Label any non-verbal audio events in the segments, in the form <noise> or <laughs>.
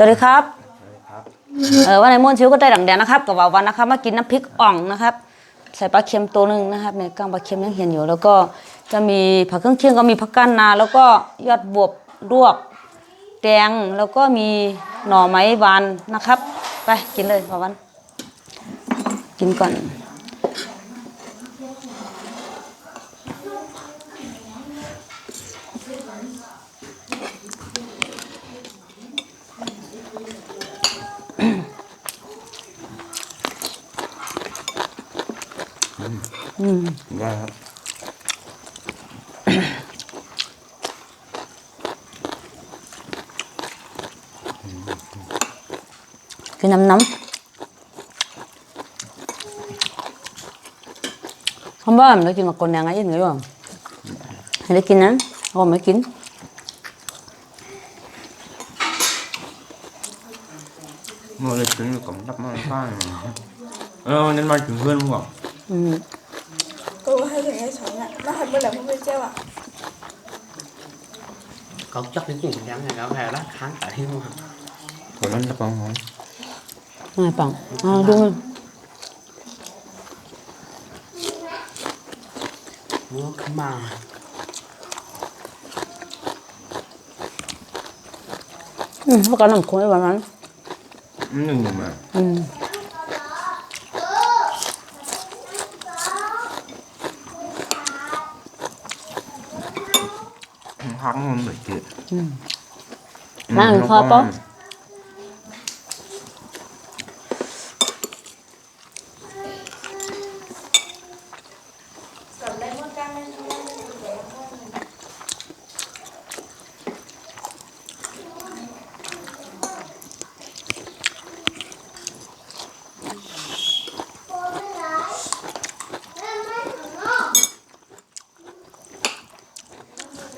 สวัสดีครับครับเออวันไหนม่วนชิวก็ได้ดังแดงนะครับกับว่าวันนะครับมากินน้ำพริกอ่องนะครับ ใส่ปลาเค็มตัวหนึ่งนะครับในกลางปลาเค็มยังเห็นอยู่ แล้วก็จะมีผักเครื่องเคียงก็มีผักก้านนา แล้วก็ยอดบวบลวกแดงแล้วก็มีหน่อไม้หวานนะครับ ไปกินเลยพ่อวัน กินก่อน ได้ครับกินน้ำน้ำคำว่ามันได้กินกับคนแดงไงยังไงบ้างให้ได้กินนะเขาไม่กิน mua lịch tính là cổng đắp mang pha ờ nên mai chúng vươn không อืมกูให้ อะรหัสเมื่อไหร่พระพุเจ้าอะเขาจับนี่กลุ่มยังไงแล้แพ้ละค้างแต่ที่มั่นผมนั่นจะปองผมไงปองเอาดูมือขมาอืมพวกกำลังคุยวันนั้นอืมหนึ่งหนึ่งอะอืม hắn không phải chuyện นั่งคอป๊อ กับได้หมดกันไม่ไม่ไม่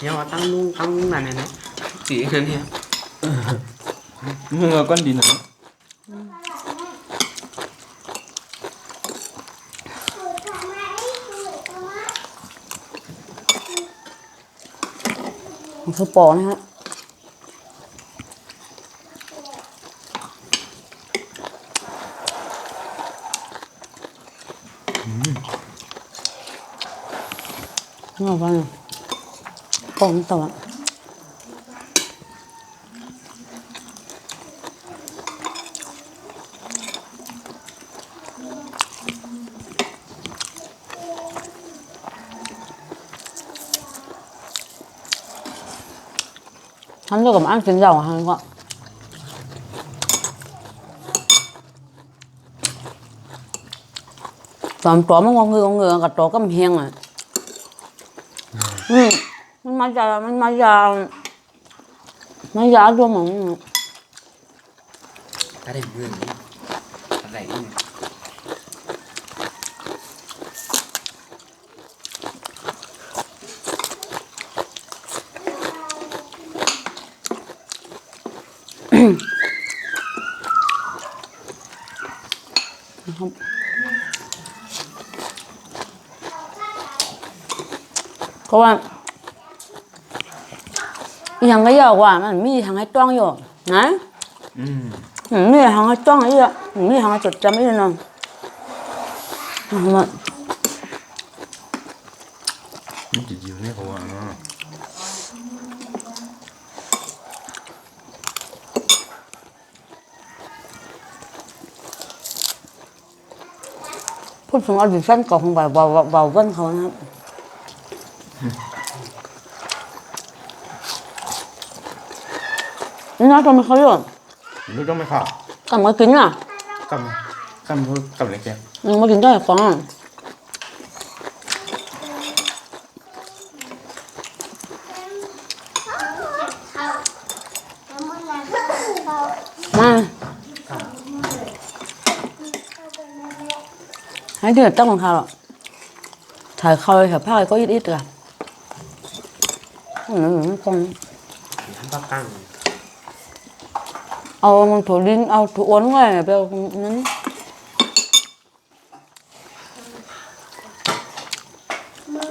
ม ได้แค่นั้นจุดเตียงหวานหมัก cô mình à มันจะเหรอมันเหมือนจังว่าเขาเขาเขาเงยก้อยทางเห็นคนก็ไม่รู้นะก็แค่ก็แค่แป๊ดเต้เข้ามาในนี้ nhưng mà tăng luôn tăng luôn này này này chỉ hơn nha nhưng mà con đi nữa มันคือปอนะฮะนี่เอาไป 꽁 떠와 한조금 안 된다고 하는 거 toàn tóm con người con người cả chó cầm hiền à. <laughs> Ừ. มันมาจากมันมาจากมันยาตัวหมอง ta để người đi ta đẩy đi ก็ว่าอห ยังก็อยากว่ามันมีทางให้จ้องอยู่นะ ừ อืมมีทางให้จ้องไอ้อะมีทางให้จดจำไอ้นั่นมัน nó chỉ chiều này không à พูดถึงออดิชั่นก่อนของเบาเบาเบาเบิ้ลเขานะครับ นี่นะทำไมเขาอยู่ lúc đó mới khảo กลับมากินอะ cầm cầm thôi cầm lấy kìa ยังมากินได้ฟังอะมาให้เดือดตั้งของเขาหรอกถ่ายเขาเลยค่ะผ้าก็ ít ít à ừ, con ทำปลากังเอามันถั่วลิ้นเอาถั่ว อ้วนไว้ไปเอานั้น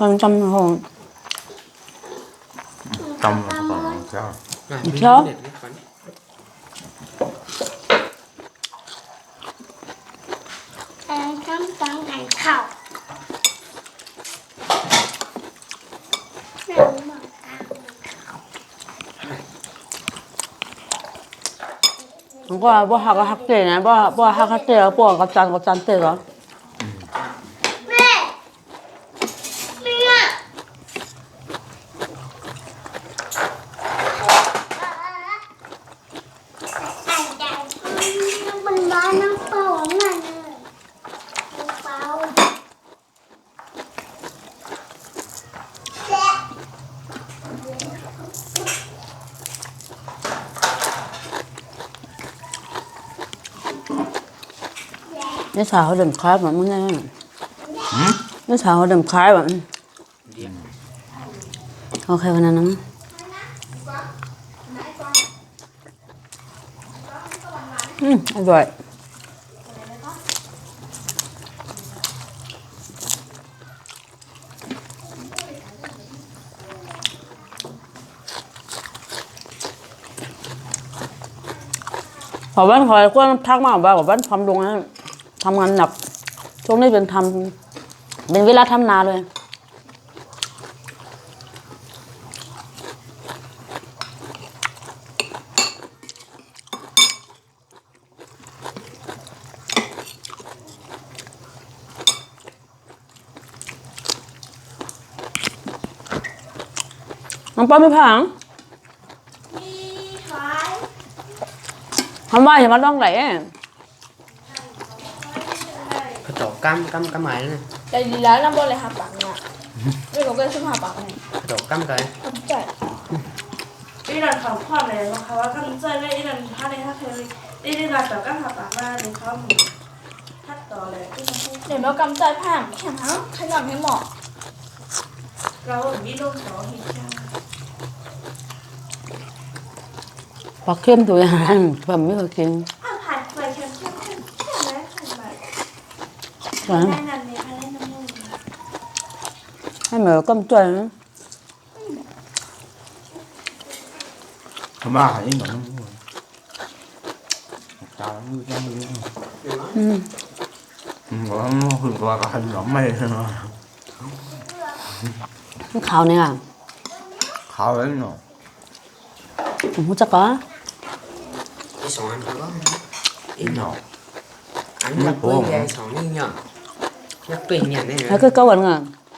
มันจำหง tâm là còn sao อะเช้าเด็ดนิดก่อน แต่คำฟังหันเข่าหนังหมอกกลาง มันก็บ่หักก็หักเตะนะบ่บ่หักก็เตะปวดกับจันกับจันเตะเหรอม่เนี่ยน้ำมันร้อนน้ำเปล่ามันเลยน้ำเปล่า นี่สาวเขาเดิมคล้ายแบบมึงไงนี่สาวเขาเดิมคล้ายแบบเดี๋ยวโอเควันนั้นนะอืมอร่อยขอบ้านขออะไรก็ทักมาบอกว่าขอบ้านทำลงนะ ทำงานหนักช่วงนี้เป็นทำเป็นเวลาทำนาเลย น้องป้าไม่พังมีขายทำไมอย่ามาต้องไหน กำกำกำหมายนั่นนะแต่ดีแล้วน้ำบอลเลยหาปากเนี่ยด้วยผมก็ซื้อหาปากเนี่ยตกกำกันทำใจอีรันเขาพ่อเลยนะคะว่ากันเจอได้อีรันท่าในท่าเคยได้ได้รับแต่ก็หาปากว่าในข้อมูลทัดต่อเลยเดี๋ยวเรากำใจผ่านแข็งเฮาขยับให้เหมาะเราวิโลกสองหินพอเข้มตัวอาหารผมไม่เคยกิน 응. 할머니 깜짝이야. 엄마 아니 너무 나랑 그냥 응. 너무 그거가 엄마 얘기잖아. 가오네야. 가오네요. 못 잡아. 이 정한 그거? 이거. 안 잡고 이제 정이냐? Nó ผมรู้จักก็ไอ้สองอันเขาก็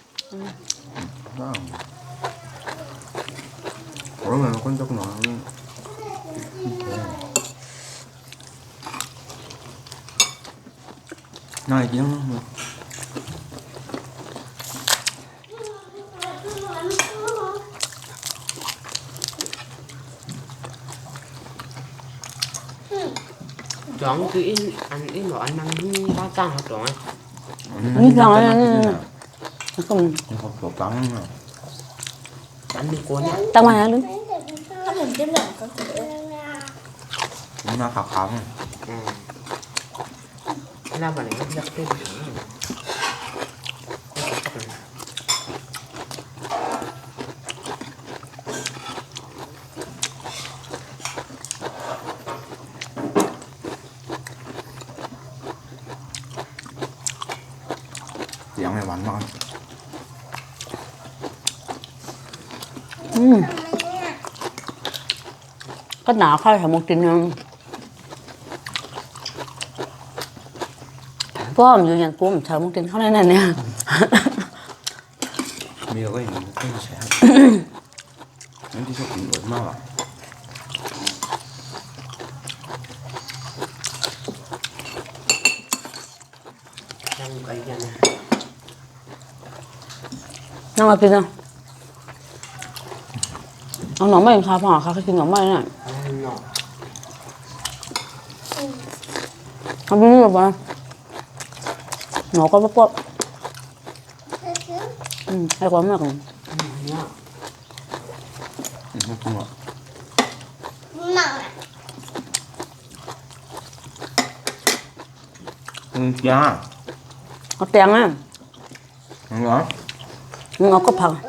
Ít nhỏ อันยักษ์เว้ยใหญ่สอง นี่เนี่ยยักษ์เป็นเนี่ยเนี่ยแล้วก็เก้าวันอะ Ủa mà con chốc nó Này chứ กอันานจ้างเข้าแล้วก็ Không có chỗ cắn mà อันนี้กวนเนี่ยตั้งมาแล้วลึกจิ้มเหลืองก็คือ Nó khảo khảo อืมแล้วบัดนี้ยักษ์เป็นอย่างนี้ Tiếng này bắn ngon อืมก็หนาวข้าวแถมกินนึงพ่อมอยู่อย่างกูมแถมกินข้าวในนั้นเนี่ย Bây giờ cái gì cái gì sẽ Nó chỉ cho cũng đổi mau à ยังไปยังนะ นั่งมากินนะเอาหน่อไม้ข้าวพ่อข้าวกินหน่อไม้น่ะอันนั้นเนาะทำนี่แบบว่าหนูก็ไม่ปวดเฮ้ยคืออืมให้ความมากเลยเนี่ยอืมจริงเหรอหนังอืมจ้าเอาแตงอะเหรอ มึงเอาก็ผักเอ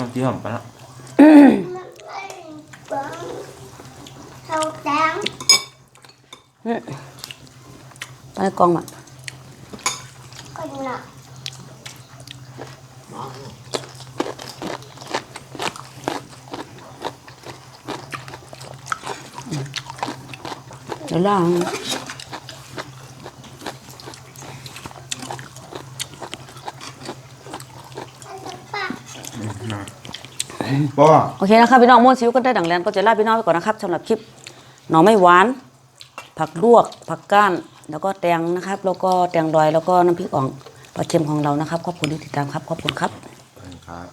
อกับอืม ที่ผมไปละมันไม่เบิ้งเขาแดงไปกองมาก็หนักอ๋อเดี๋ยวล่างป้อโอเคนะครับพี่น้องม้วนซิวก็ได้ดังแลนก็จะลาพี่น้องไปก่อนนะครับสำหรับคลิปหน่อไม่หวาน ผักลวก ผักก้าน แล้วก็แตงนะครับ แล้วก็แตงดอยแล้วก็น้ำพริกอ่องปลาเค็มของเรานะครับขอบคุณที่ติดตามครับขอบคุณครับ ครับ